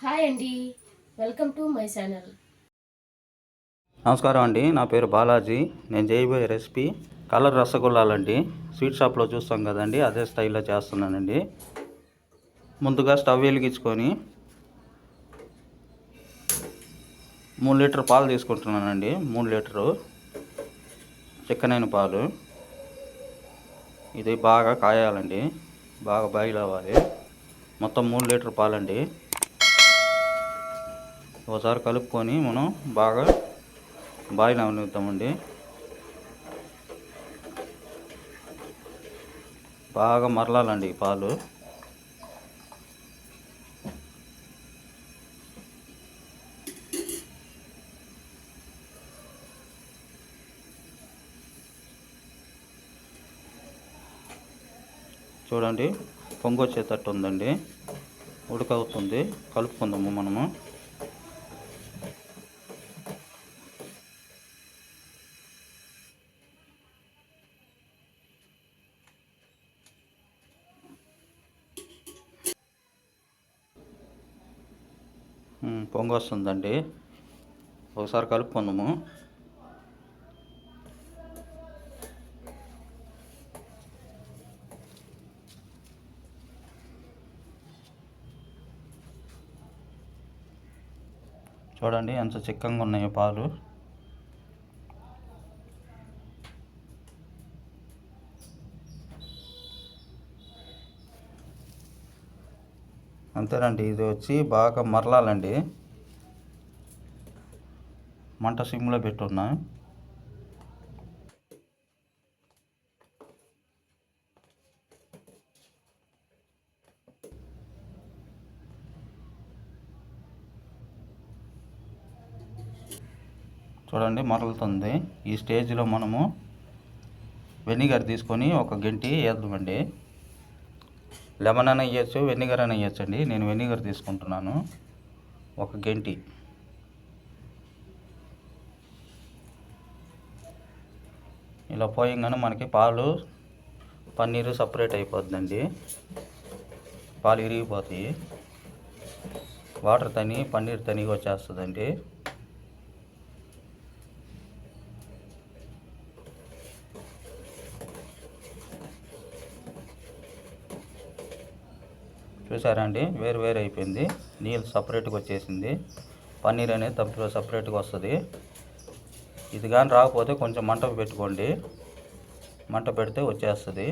Hi అండి. Welcome to my channel. నమస్కారం అండి. నా పేరు బాలాజీ. నేను చేయబోయే రెసిపీ కలర్ రసగుల్లాలండి. స్వీట్ షాప్లో చూస్తాం కదండి అదే స్టైల్లో చేస్తున్నానండి. ముందుగా స్టవ్ వెలిగించుకొని మూడు లీటర్ పాలు తీసుకుంటున్నానండి. మూడు లీటరు చిక్కనైన పాలు. ఇది బాగా కాయాలండి. బాగా బాయిల్ అవ్వాలి. మొత్తం మూడు లీటర్ పాలండి. ఒకసారి కలుపుకొని మనం బాగా బాయిల్ అవనిద్దామండి. బాగా మరలాలండి ఈ పాలు. చూడండి పొంగొచ్చేటట్టు ఉందండి ఉడకవుతుంది. కలుపుకుందాము మనము ఉమ్, పొంగు వస్తుందండి. ఒకసారి కలుపుకుందాము. చూడండి ఎంత చిక్కంగా ఉన్నాయో పాలు. అంతేనండి ఇది వచ్చి బాగా మరలాలండి. మంట సిమ్లో పెట్టున్నా. చూడండి మరలుతుంది. ఈ స్టేజ్లో మనము వెనిగర్ తీసుకొని ఒక గంటి వేద్దామండి. లెమన్ అయినా వేయచ్చు వెనిగర్ అయినా వేయచ్చండి. నేను వెనిగర్ తీసుకుంటున్నాను. ఒక గంటి. ఇలా పోయంగానే మనకి పాలు పన్నీరు సపరేట్ అయిపోద్దండి. పాలు ఇరిగిపోతాయి. వాటర్ తని పన్నీర్ తనిగా వచ్చేస్తుందండి. చూసారా అండి? వేరు వేరు అయిపోయింది. నీళ్ళు సపరేట్గా వచ్చేసింది. పన్నీర్ అనేది తప్పిలో సపరేట్గా వస్తుంది. ఇది కానీ రాకపోతే కొంచెం మంట పెట్టుకోండి. మంట పెడితే వచ్చేస్తుంది.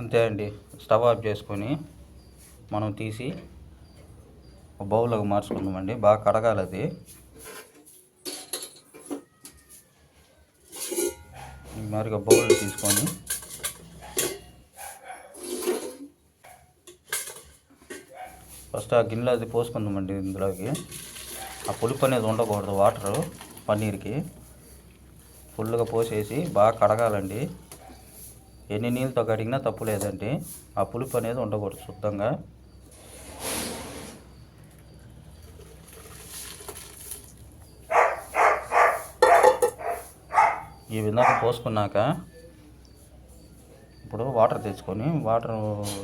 అంతే అండి. స్టవ్ ఆఫ్ చేసుకొని మనం తీసి ఒక బౌల్లోకి మార్చుకుందామండి. బాగా కడగాలి అది. ఈ బౌల్ తీసుకొని ఫస్ట్ ఆ గిన్నెలో అది పోసుకుందామండి ఇందులోకి. ఆ పులుపు అనేది ఉండకూడదు వాటరు పన్నీర్కి. ఫుల్గా పోసేసి బాగా కడగాలండి. ఎన్ని నీళ్ళతో కడిగినా తప్పు లేదండి ఆ పులుపు అనేది ఉండకూడదు శుద్ధంగా. ఈ విధంగా పోసుకున్నాక ఇప్పుడు వాటర్ తెచ్చుకొని వాటర్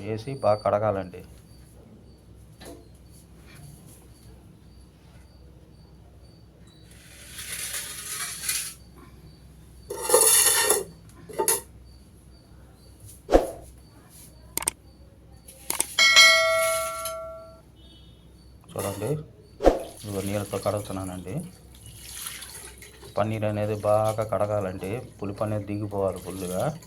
వేసి బాగా కడగాలండి. చూడండి ఇదిగో నీళ్ళతో కడుగుతున్నానండి. పన్నీర్ అనేది బాగా కడగాలండి పులుపు అనేది దిగిపోవాలి ఫుల్గా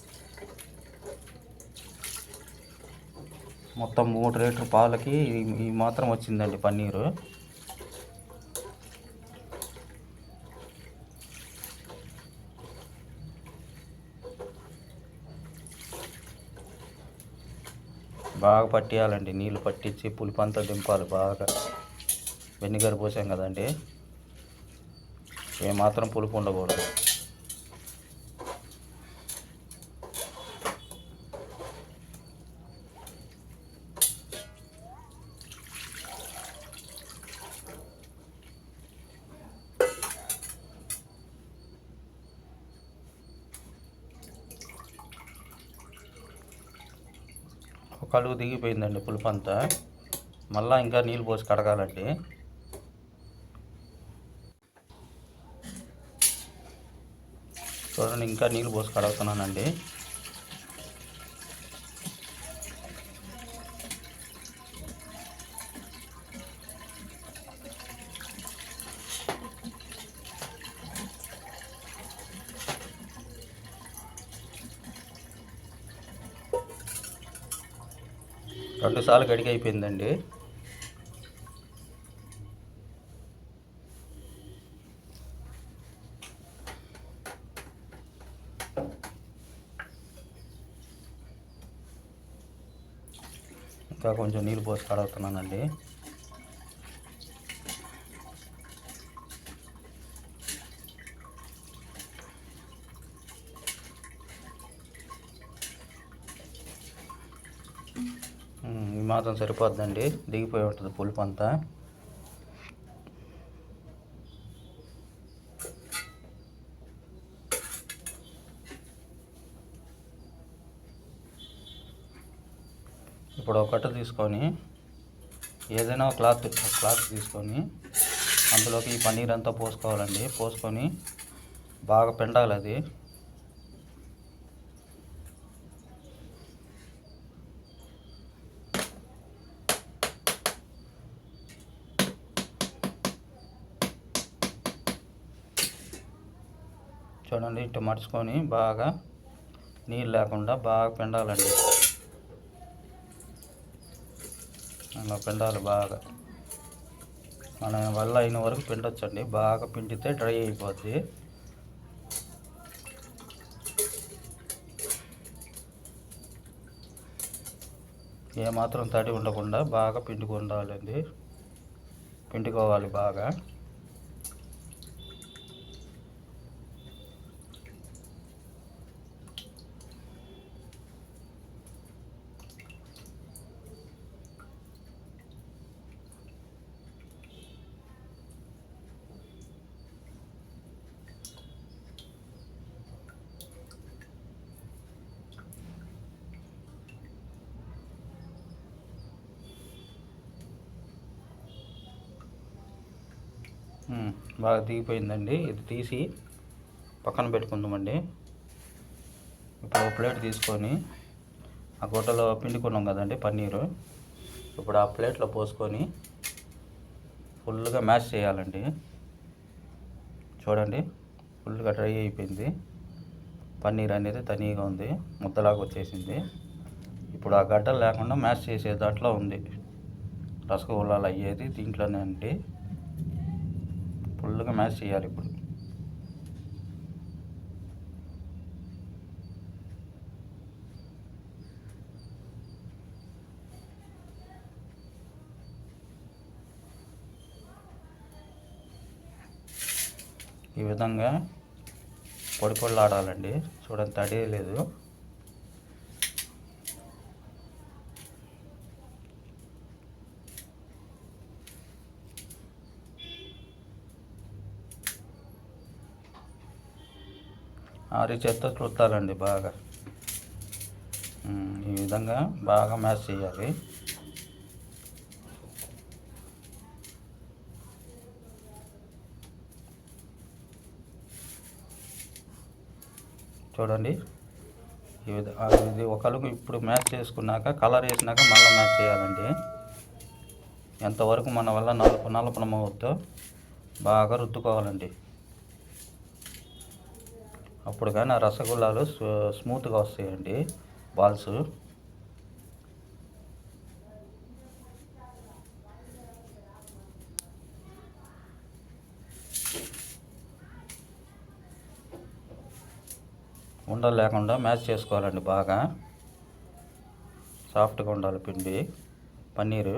మొత్తం మూడు లీటర్ పాలకి ఈ- మాత్రం వచ్చిందండి పన్నీరు. బాగా పట్టియాలండి నీళ్ళు పట్టించి పులుపు అంతా దింపాలి బాగా. వెనిగర్ పోసాం కదండి. ఏమాత్రం పులుపు ఉండకూడదు. కలుగు దిగిపోయిందండి పులుపు అంతా మళ్ళీ ఇంకా నీళ్ళు పోసి కడగాలండి. చూడండి ఇంకా నీళ్ళు పోసి కడుగుతున్నానండి. రెండు సార్లు గడికి అయిపోయిందండి. ఇంకా కొంచెం నీళ్ళు పోసి కడుగుతున్నానండి ఈ మాత్రం సరిపోద్దండి. దిగిపోయి ఉంటుంది పులుపు అంతా ఇప్పుడు ఒక కట్ట తీసుకొని ఏదైనా క్లాత్ క్లాత్ తీసుకొని అందులోకి ఈ పన్నీర్ అంతా పోసుకోవాలండి. పోసుకొని బాగా పెండాలి అది. చూడండి ఇటు మడుచుకొని బాగా నీళ్ళు లేకుండా బాగా పిండాలండి. అలా పిండాలి బాగా. మన వల్ల అయిన వరకు పిండొచ్చండి. బాగా పిండితే డ్రై అయిపోద్ది. ఏమాత్రం తడి ఉండకుండా బాగా పిండుకుండాలండి పిండుకోవాలి బాగా. బాగా దిగిపోయిందండి. ఇది తీసి పక్కన పెట్టుకుందామండి. ఇప్పుడు ప్లేట్ తీసుకొని ఆ గుడ్డలో పిండుకున్నాం కదండి పన్నీరు. ఇప్పుడు ఆ ప్లేట్లో పోసుకొని ఫుల్గా మ్యాష్ చేయాలండి. చూడండి ఫుల్గా డ్రై అయిపోయింది. పన్నీర్ అనేది తనీగా ఉంది ముద్దలాగా వచ్చేసింది. ఇప్పుడు ఆ గడ్డలు లేకుండా మ్యాష్ చేసే దాంట్లో ఉంది. రసగుల్లాలు అయ్యేది దీంట్లోనే అండి. ఫుల్గా మ్యాచ్ చేయాలి ఇప్పుడు. ఈ విధంగా పొడి పొడిలాడాలండి చూడండి తడి లేదు మరీ చేత్తో రుద్దాలండి బాగా. ఈ విధంగా బాగా మ్యాష్ చేయాలి. చూడండి. ఈ విధ ఆ, ఇది ఇప్పుడు మ్యాచ్ చేసుకున్నాక కలర్ వేసినాక మళ్ళీ మ్యాచ్ చేయాలండి. ఎంతవరకు మన వల్ల నలుపు నలుపునం బాగా రుద్దుకోవాలండి. అప్పుడు కానీ ఆ రసగుల్లాలు స్మూత్గా వస్తాయండి బాల్స్. ఉండలు లేకుండా మ్యాచ్ చేసుకోవాలండి బాగా. సాఫ్ట్గా ఉండాలి పిండి పన్నీరు.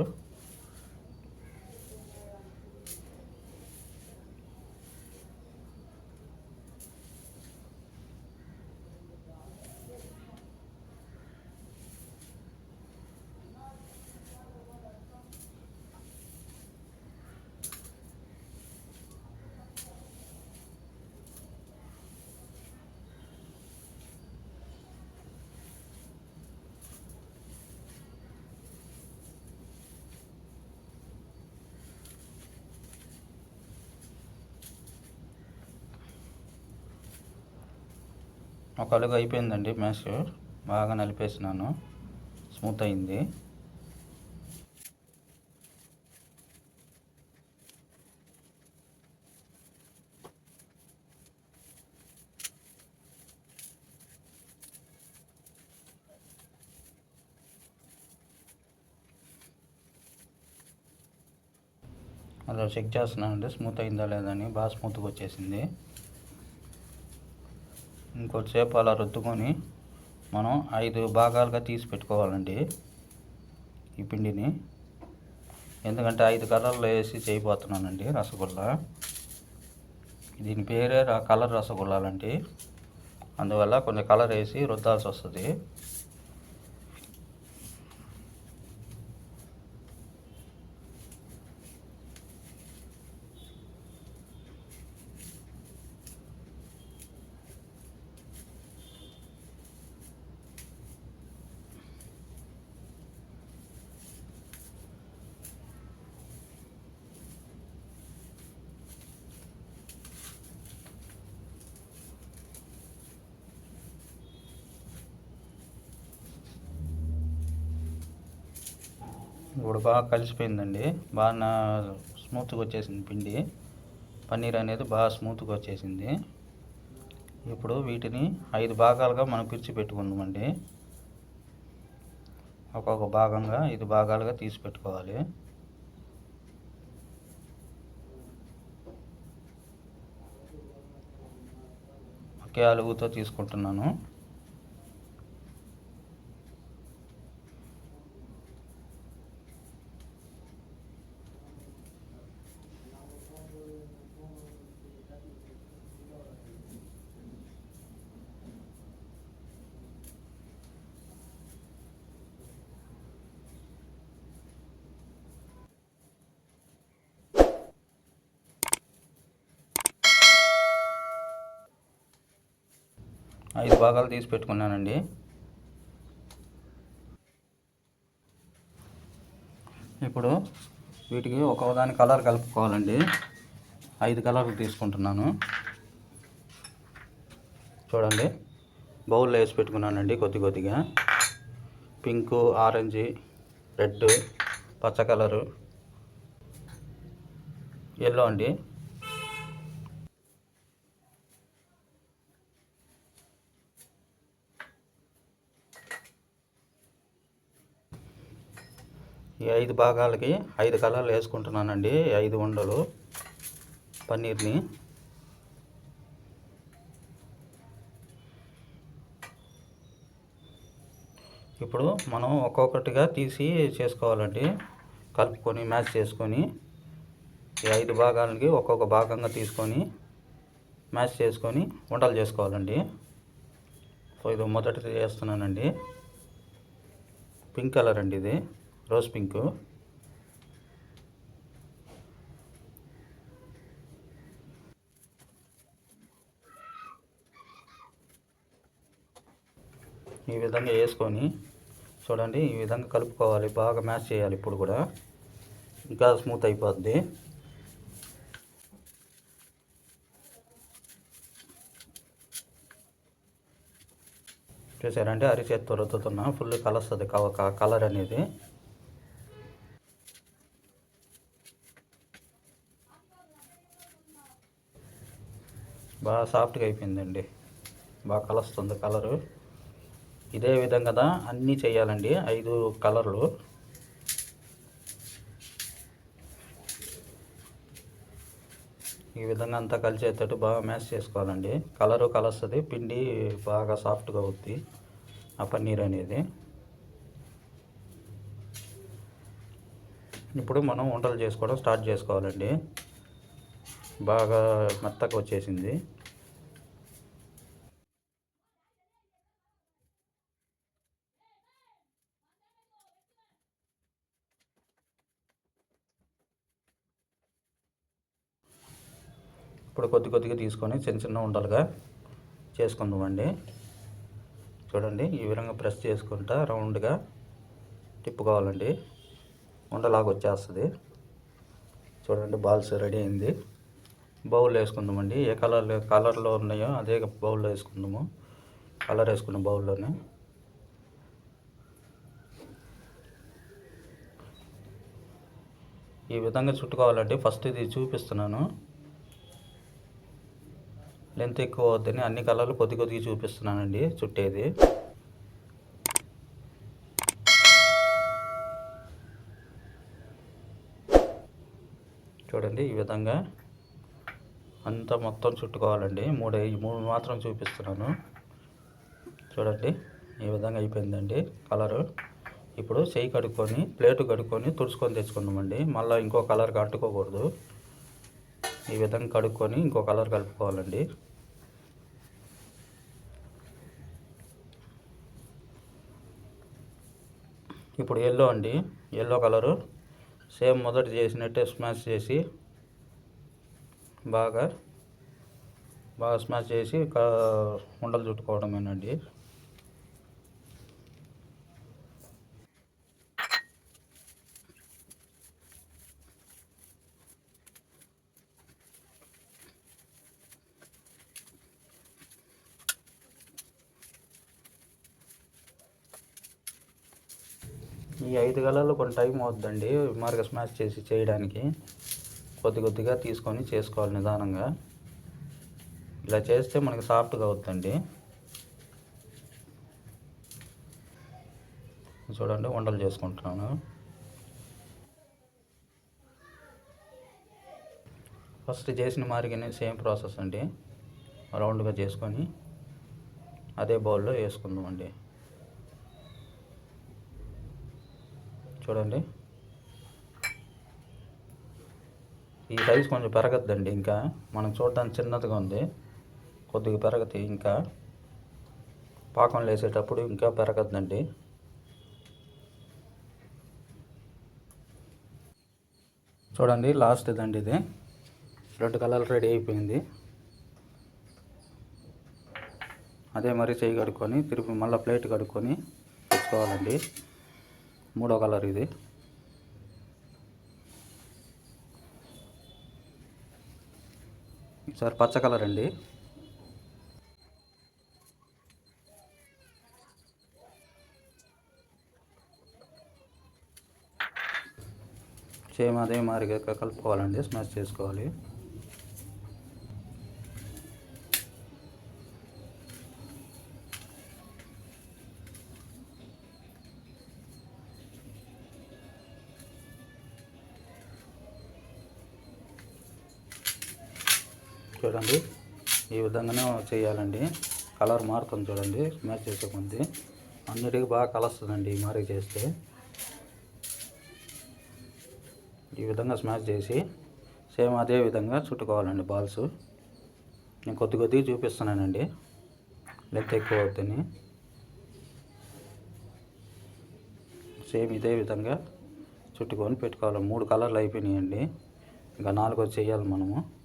ఒక అలుగు అయిపోయిందండి మ్యాష్ బాగా నలిపేసినాను. స్మూత్ అయింది. అలా చెక్ చేస్తున్నాను అండి. స్మూత్ అయిందా లేదని బాగా స్మూత్గా వచ్చేసింది. ఇంకొద్దిసేపు అలా రుద్దుకొని మనం ఐదు భాగాలుగా తీసి పెట్టుకోవాలండి ఈ పిండిని. ఎందుకంటే ఐదు కలర్లు వేసి చేయబోతున్నానండి రసగుల్లా. దీని పేరే కలర్ రసగుల్లాలండి. అందువల్ల కొంచెం కలర్ వేసి రుద్దాల్సి వస్తుంది ఇప్పుడు బాగా కలిసిపోయిందండి. బాగా నా స్మూత్గా వచ్చేసింది పిండి. పన్నీర్ అనేది బాగా స్మూత్గా వచ్చేసింది. ఇప్పుడు వీటిని ఐదు భాగాలుగా మనం పిరిచి పెట్టుకుందామండి. ఒక్కొక్క భాగంగా ఐదు భాగాలుగా తీసి పెట్టుకోవాలి. ఒకే అలుగుతో తీసుకుంటున్నాను ఐదు భాగాలు తీసి పెట్టుకున్నానండి. ఇప్పుడు వీటికి ఒక్కొక్క దాని కలర్ కలుపుకోవాలండి. ఐదు కలర్లు తీసుకుంటున్నాను. చూడండి. బౌల్లో వేసి పెట్టుకున్నానండి కొద్ది కొద్దిగా. పింకు ఆరెంజ్ రెడ్ పచ్చ కలరు. ఎల్లో అండి. ఈ ఐదు భాగాలకి ఐదు కలర్లు వేసుకుంటున్నానండి. ఐదు ఉండలు. పన్నీర్ని. ఇప్పుడు మనం ఒక్కొక్కటిగా తీసి చేసుకోవాలండి. కలుపుకొని మ్యాచ్ చేసుకొని ఈ ఐదు భాగాలకి ఒక్కొక్క భాగంగా తీసుకొని మ్యాచ్ చేసుకొని వంటలు చేసుకోవాలండి. సో ఇది మొదటిది చేస్తున్నానండి పింక్ కలర్ అండి ఇది. రోజ్ పింక్ ఈ విధంగా వేసుకొని చూడండి ఈ విధంగా కలుపుకోవాలి బాగా మ్యాచ్ చేయాలి ఇప్పుడు కూడా. ఇంకా స్మూత్ అయిపోద్ది. చూసారంటే అరిచేత్తో రుద్దుతున్నా ఫుల్ కలుస్తుంది కలర్ అనేది. బాగా సాఫ్ట్గా అయిపోయిందండి. బాగా కలుస్తుంది కలరు. ఇదే విధంగా అన్నీ చేయాలండి ఐదు కలర్లు. ఈ విధంగా అంతా కలిసేటట్టు బాగా మ్యాష్ చేసుకోవాలండి. కలరు కలుస్తుంది పిండి బాగా సాఫ్ట్గా అవుద్ది ఆ పన్నీర్ అనేది. ఇప్పుడు మనం వంటలు చేసుకోవడం స్టార్ట్ చేసుకోవాలండి. బాగా మెత్తగా వచ్చేసింది. ఇప్పుడు కొద్ది కొద్దిగా తీసుకొని చిన్న చిన్న ఉండలుగా చేసుకుందామండి చూడండి ఈ విధంగా ప్రెస్ చేసుకుంటా రౌండ్గా తిప్పుకోవాలండి. ఉండలాగా వచ్చేస్తుంది. చూడండి బాల్స్ రెడీ అయింది. బౌల్ వేసుకుందామండి. ఏ కలర్ కలర్లో ఉన్నాయో అదే బౌల్లో వేసుకుందాము. కలర్ వేసుకున్న బౌల్లోనే. ఈ విధంగా చుట్టుకోవాలంటే ఫస్ట్ ఇది చూపిస్తున్నాను. లెంత్ ఎక్కువ అవుతుంది అన్ని కలర్లు కొద్ది కొద్దిగా చూపిస్తున్నానండి చుట్టేది. చూడండి ఈ విధంగా. అంతా మొత్తం చుట్టుకోవాలండి. మూడు మూడు మాత్రం చూపిస్తున్నాను. చూడండి ఈ విధంగా అయిపోయిందండి కలరు. ఇప్పుడు చెయ్యి కడుక్కొని ప్లేటు కడుక్కొని తుడుచుకొని తెచ్చుకున్నామండి. మళ్ళీ ఇంకో కలర్ కట్టుకోకూడదు. ఈ విధంగా కడుక్కొని ఇంకో కలర్ కలుపుకోవాలండి. ఇప్పుడు ఎల్లో అండి. Yellow colour. సేమ్ మొదట చేసినట్టే స్మాష్ చేసి బాగా బాగా స్మాష్ చేసి ఉండలు చుట్టుకోవడమేనండి. ఈ ఐదు గలలు కొన్ని టైం అవుతుందండి మార్గ స్మాష్ చేసి చేయడానికి. కొద్ది కొద్దిగా తీసుకొని చేసుకోవాలి నిదానంగా. ఇలా చేస్తే మనకి సాఫ్ట్గా అవుతుందండి చూడండి వంటలు చేసుకుంటున్నాను. ఫస్ట్ చేసిన మారిగానే సేమ్ ప్రాసెస్ అండి. రౌండ్గా చేసుకొని అదే బౌల్లో వేసుకుందామండి. చూడండి. ఈ సైజ్ కొంచెం పెరగద్దండి ఇంకా. మనం చూడడానికి చిన్నదిగా ఉంది. కొద్దిగా పెరగతి ఇంకా పాకం వేసేటప్పుడు ఇంకా పెరగద్దండి. చూడండి లాస్ట్ ఇదండి ఇది. రెడ్ కలర్ రెడీ అయిపోయింది. అదే మరి చేయి కడుక్కొని తిరిగి మళ్ళీ ప్లేట్ కడుక్కొని తెచ్చుకోవాలండి. మూడో కలర్ ఇది. ఈసారి పచ్చ కలర్ అండి. సేమ్ అదే మారిగా కలుపుకోవాలండి స్మాష్ చేసుకోవాలి. చూడండి. ఈ విధంగానే చేయాలండి. కలర్ మారుతుంది చూడండి. స్మాష్ చేసే కొద్ది అన్నిటికీ బాగా కలుస్తుందండి ఈ మారి చేస్తే. ఈ విధంగా స్మాష్ చేసి సేమ్ అదే విధంగా చుట్టుకోవాలండి బాల్స్ నేను కొద్ది కొద్దిగా చూపిస్తున్నానండి. లెంత్ ఎక్కువ అవుతుంది. సేమ్ ఇదే విధంగా చుట్టుకొని పెట్టుకోవాలి. మూడు కలర్లు అయిపోయినాయండి. ఇంకా నాలుగో చేయాలి మనము.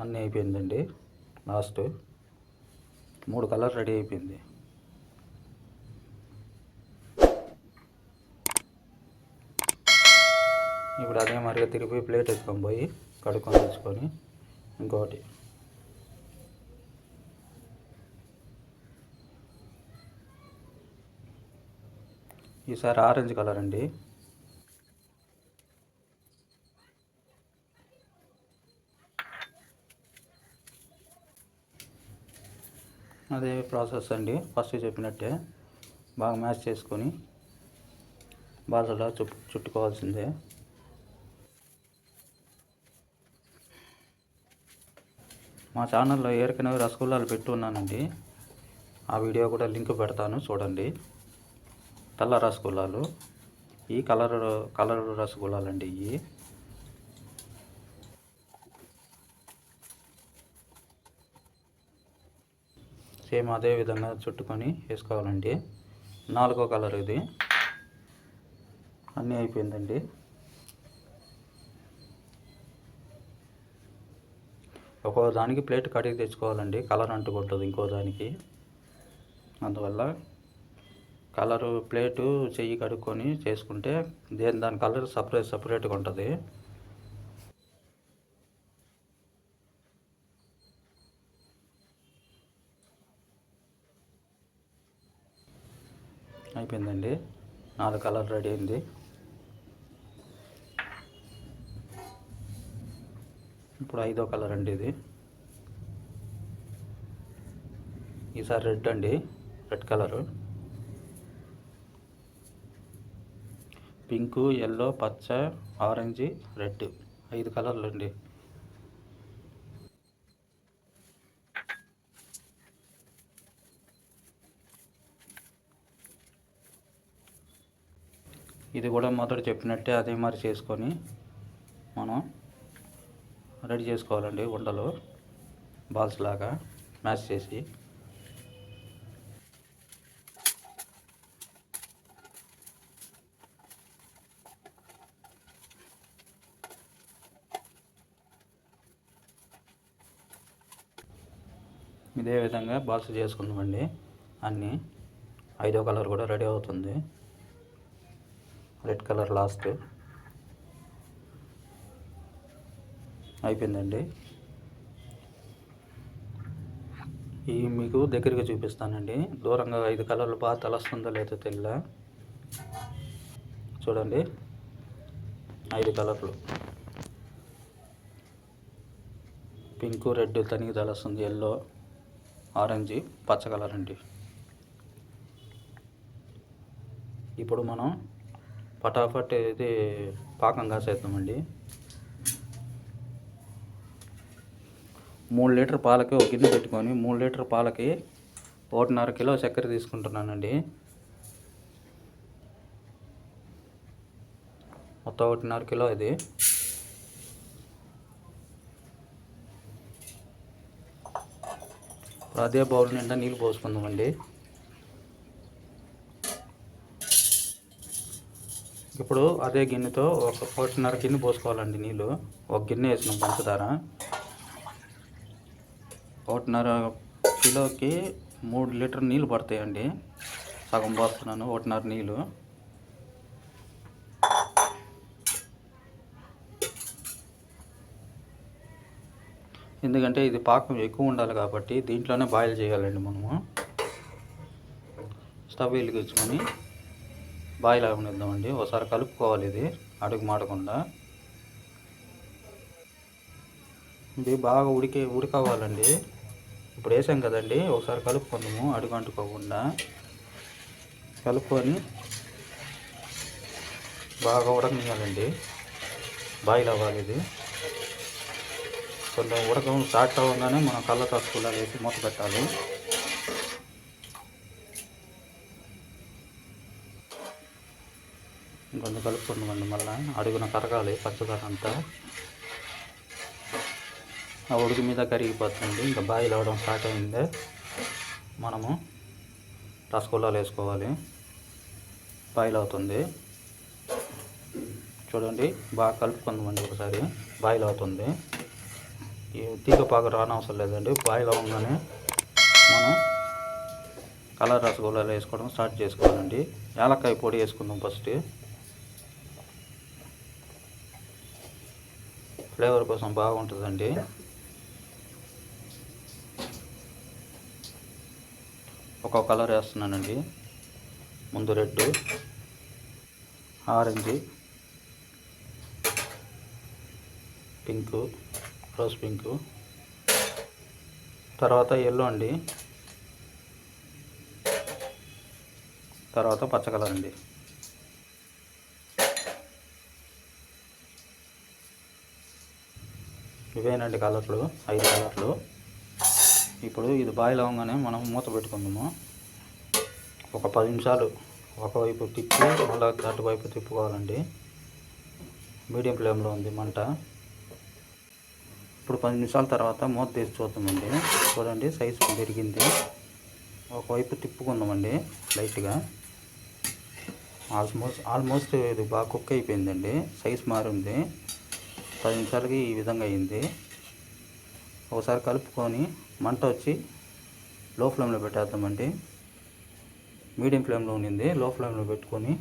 అన్నీ అయిపోయిందండి. లాస్ట్ మూడు కలర్ రెడీ అయిపోయింది. ఇప్పుడు అదే మరిగా తిరిగి ప్లేట్ ఎత్తుకొని పోయి కడుక్కొని తెచ్చుకొని ఇంకోటి. ఈసారి ఆరెంజ్ కలర్ అండి. అదే ప్రాసెస్ అండి. ఫస్ట్ చెప్పినట్టే బాగా మ్యాచ్ చేసుకొని బాసలా చుట్టు చుట్టుకోవాల్సిందే. మా ఛానల్లో ఏరికనవి రసగుల్లాలు పెట్టి ఉన్నానండి. ఆ వీడియో కూడా లింక్ పెడతాను చూడండి. తెల్ల రసగుల్లాలు ఈ కలర్ కలర్ రసగుల్లాలు అండి ఇవి సేమ్ అదే విధంగా చుట్టుకొని వేసుకోవాలండి. నాలుగో కలర్ ఇది. అన్నీ అయిపోయిందండి. ఒక్కో దానికి ప్లేట్ కడిగి తెచ్చుకోవాలండి. కలర్ అంటుకుంటుంది ఇంకో దానికి. అందువల్ల కలరు ప్లేటు చెయ్యి కడుక్కొని చేసుకుంటే దేని దాని కలర్ సపరేట్ సపరేట్గా ఉంటుంది అయిపోయిందండి నాలుగు కలర్ రెడీ అయింది ఇప్పుడు ఐదో కలర్ అండి ఇది. ఈసారి రెడ్ అండి రెడ్ కలరు. పింకు ఎల్లో పచ్చ ఆరెంజ్ రెడ్. ఐదు కలర్లు అండి. ఇది కూడా మొదట చెప్పినట్టే అదే మరి చేసుకొని మనం రెడీ చేసుకోవాలండి ఉండలు బాల్స్ లాగా మ్యాష్ చేసి. ఇదే విధంగా బాల్స్ చేసుకుందామండి అన్నీ ఐదో కలర్ కూడా రెడీ అవుతుంది. Red colour last. అయిపోయిందండి. ఈ మీకు దగ్గరగా చూపిస్తానండి. దూరంగా ఐదు కలర్లు బాగా తలస్తుందో లేదో తెల్ల. చూడండి. ఐదు కలర్లు. పింక్ రెడ్ తనిగి తలస్తుంది ఎల్లో ఆరెంజ్ పచ్చ కలర్ అండి. ఇప్పుడు మనం పటాఫట్ ఇది పాకం కాసేద్దామండి. మూడు లీటర్ పాలకి ఒక గిన్నె పెట్టుకొని మూడు లీటర్ పాలకి ఒకటిన్నర కిలో చక్కెర తీసుకుంటున్నానండి. మొత్తం ఒకటిన్నర కిలో ఇది. ఇప్పుడు అదే బౌల్ నిండా నీళ్ళు పోసుకుందామండి. ఇప్పుడు అదే గిన్నెతో ఒక ఒకటిన్నర గిన్నె పోసుకోవాలండి నీళ్ళు. ఒక గిన్నె వేసినాం పంచదార ఒకటిన్నర కిలోకి మూడు లీటర్ నీళ్ళు పడతాయండి. సగం పోస్తున్నాను ఒకటిన్నర నీళ్ళు. ఎందుకంటే ఇది పాకం ఎక్కువ ఉండాలి కాబట్టి దీంట్లోనే బాయిల్ చేయాలండి మనము. స్టవ్ వెలిగించుకొని బాయిల్ అవనిద్దామండి ఒకసారి కలుపుకోవాలి ఇది అడుగు మాడకుండా. ఇది బాగా ఉడికే ఉడకవ్వాలండి. ఇప్పుడు వేసాం కదండి ఒకసారి కలుపుకుందాము అడుగు అంటుకోకుండా. కలుపుకొని బాగా ఉడకనియాలండి బాయిల్ అవ్వాలి ఇది. కొంచెం ఉడకం స్టార్ట్ అవ్వగానే మనం కళ్ళ తక్కువలా వేసి మూత పెట్టాలి. ఇంకొంచెం కలుపుకుందామండి మళ్ళీ అడుగున కరగాలి పంచదార అంతా. ఆ ఉడుకు మీద కరిగిపోతుంది. ఇంకా బాయిల్ అవ్వడం స్టార్ట్ అయింది. మనము రసగుల్లాలు వేసుకోవాలి. బాయిల్ అవుతుంది. చూడండి బాగా కలుపుకుందామండి ఒకసారి. బాయిల్ అవుతుంది. ఈ తీగ పాక రానవసరం లేదండి. బాయిల్ అవ్వగానే మనం కలర్ రసగుల్లాలు వేసుకోవడం స్టార్ట్ చేసుకోవాలండి. యాలక్కాయ పొడి వేసుకుందాం ఫస్ట్. ఫ్లేవర్ కోసం బాగుంటుందండి. ఒక కలర్ వేస్తున్నానండి. ముందు red orange pink rose pink. తర్వాత ఎల్లో అండి. తర్వాత పచ్చ కలర్ అండి. ఇవేనండి కలర్లు ఐదు కలర్లు. ఇప్పుడు ఇది బాయిల్ అవ్వగానే మనం మూత పెట్టుకుందాము. ఒక పది నిమిషాలు ఒకవైపు తిప్పి మళ్ళీ అటువైపు తిప్పుకోవాలండి. మీడియం ఫ్లేమ్లో ఉంది మంట. ఇప్పుడు పది నిమిషాల తర్వాత మూత తీసి చూద్దామండి. చూడండి సైజు పెరిగింది. ఒకవైపు తిప్పుకుందామండి లైట్గా. ఆల్మోస్ట్ ఆల్మోస్ట్ ఇది బాగా కుక్ అయిపోయిందండి. సైజ్ మారింది. పది నిమిషాలకి ఈ విధంగా అయింది. ఒకసారి కలుపుకొని మంట వచ్చి లో ఫ్లేమ్లో పెట్టేద్దామండి. మీడియం ఫ్లేమ్లో ఉండింది. లో ఫ్లేమ్లో పెట్టుకొని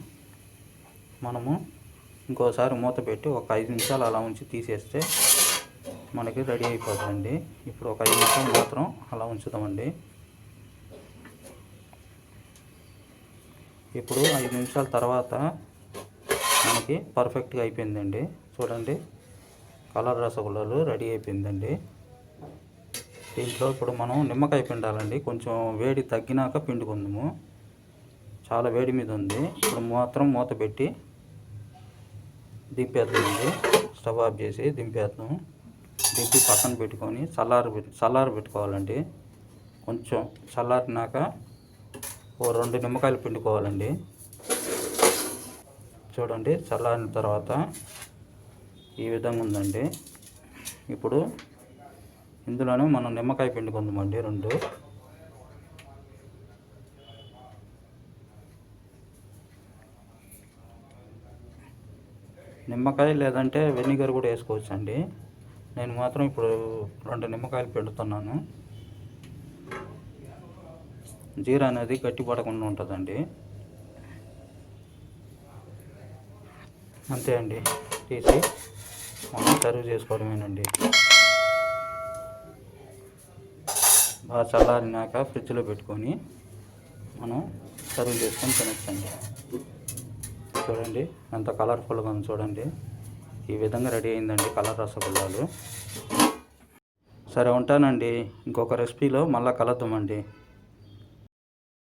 మనము ఇంకోసారి మూత పెట్టి ఒక ఐదు నిమిషాలు అలా ఉంచి తీసేస్తే మనకి రెడీ అయిపోతుందండి. ఇప్పుడు ఒక ఐదు నిమిషాలు మాత్రం అలా ఉంచుదామండి. ఇప్పుడు ఐదు నిమిషాల తర్వాత మనకి పర్ఫెక్ట్గా అయిపోయిందండి. చూడండి. కలర్ రసగుల్లాలు రెడీ అయిపోయిందండి. దీంట్లో ఇప్పుడు మనం నిమ్మకాయ పిండాలండి. కొంచెం వేడి తగ్గినాక పిండుకుందాము. చాలా వేడి మీద ఉంది. ఇప్పుడు మాత్రం మూత పెట్టి దింపేద్దామండి. స్టవ్ ఆఫ్ చేసి దింపేద్దాం. దింపి పక్కన పెట్టుకొని చల్లారు చల్లారు పెట్టుకోవాలండి. కొంచెం చల్లారినాక ఓ రెండు నిమ్మకాయలు పిండుకోవాలండి. చూడండి చల్లారిన తర్వాత ఈ విధంగా ఉందండి. ఇప్పుడు ఇందులోనే మనం నిమ్మకాయ పిండుకుందామండి రెండు. నిమ్మకాయ లేదంటే వెనిగర్ కూడా వేసుకోవచ్చు అండి నేను మాత్రం ఇప్పుడు రెండు నిమ్మకాయలు పిండుతున్నాను. జీరా అనేది గట్టి పడకుండా ఉంటుందండి. అంతే అండి. తీసి మనం సర్వ్ చేసుకోవడమేనండి. బాగా చల్లారినాక ఫ్రిడ్జ్లో పెట్టుకొని మనం సర్వ్ చేసుకొని తినచ్చండి. చూడండి ఎంత కలర్ఫుల్గా ఉంది చూడండి. ఈ విధంగా రెడీ అయిందండి కలర్ రసగుల్లాలు. సరే ఉంటానండి. ఇంకొక రెసిపీలో మళ్ళీ కలుద్దామండి.